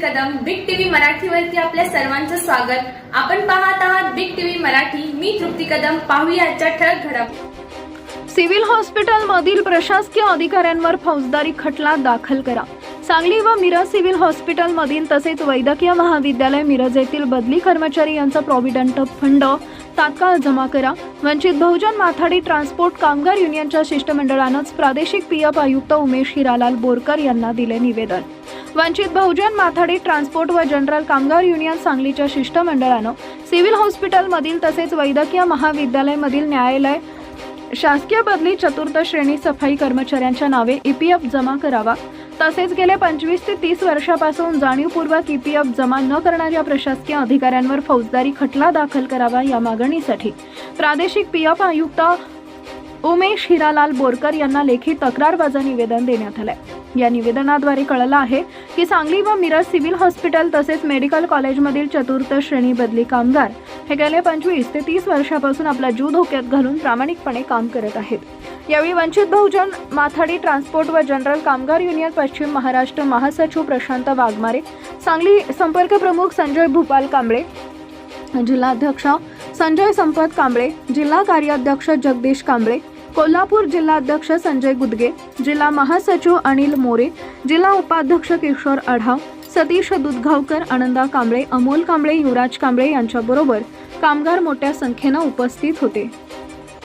मराठीवरती आपल्या सर्वांचं स्वागत. आपण पाहत आहात बिग टीव्ही मराठी. मी तृप्ती कदम. पाहूया आजच्या ठळक घडामोडी सिव्हिल हॉस्पिटलमधील प्रशासकीय अधिकाऱ्यांवर फौजदारी खटला दाखल करा. सांगली व मिरज सिव्हिल हॉस्पिटलमधील तसेच वैद्यकीय महाविद्यालय मिरज येथील बदली कर्मचारी यांचा प्रॉव्हिडंट फंड तात्काळ जमा करा. वंचित बहुजन माथाडी ट्रान्सपोर्ट कामगार युनियनच्या शिष्टमंडळानंच प्रादेशिक पीएफ आयुक्त उमेश हिरालाल बोरकर यांना दिले निवेदन. वंचित बहुजन माथाडी ट्रान्सपोर्ट व जनरल कामगार युनियन सांगलीच्या शिष्टमंडळानं सिव्हिल हॉस्पिटलमधील तसेच वैद्यकीय महाविद्यालयामधील न्यायालय शासकीय बदली चतुर्थ श्रेणी सफाई कर्मचाऱ्यांच्या नावे ईपीएफ जमा करावा. तसेच गेले पंचवीस ते तीस वर्षापासून जाणीवपूर्वक ईपीएफ जमा न करणाऱ्या प्रशासकीय अधिकाऱ्यांवर फौजदारी खटला दाखल करावा या मागणीसाठी प्रादेशिक पीएफ आयुक्त उमेश हिरालाल बोरकर यांना लेखी तक्रारबाजा निवेदन देण्यात आलंय. या निवेदनाद्वारे कळलं आहे की सांगली व मिरज सिव्हिल हॉस्पिटल तसेच मेडिकल कॉलेजमधील चतुर्थ श्रेणी बदली कामगार हे गेले पंचवीस ते तीस वर्षापासून आपला जीव धोक्यात घालून प्रामाणिकपणे काम करत आहेत. यावेळी वंचित बहुजन माथाडी ट्रान्सपोर्ट व जनरल कामगार युनियन पश्चिम महाराष्ट्र महासचिव प्रशांत वाघमारे सांगली संपर्क प्रमुख संजय भूपाल कांबळे जिल्हाध्यक्ष संजय संपत कांबळे जिल्हा कार्याध्यक्ष जगदीश कांबळे कोल्हापूर जिल्हाध्यक्ष संजय गुदगे जिल्हा महासचिव अनिल मोरे जिल्हा उपाध्यक्ष किशोर आढाव सतीश दुधगावकर आनंदा कांबळे अमोल कांबळे युवराज कांबळे यांच्याबरोबर कामगार मोठ्या संख्येनं उपस्थित होते.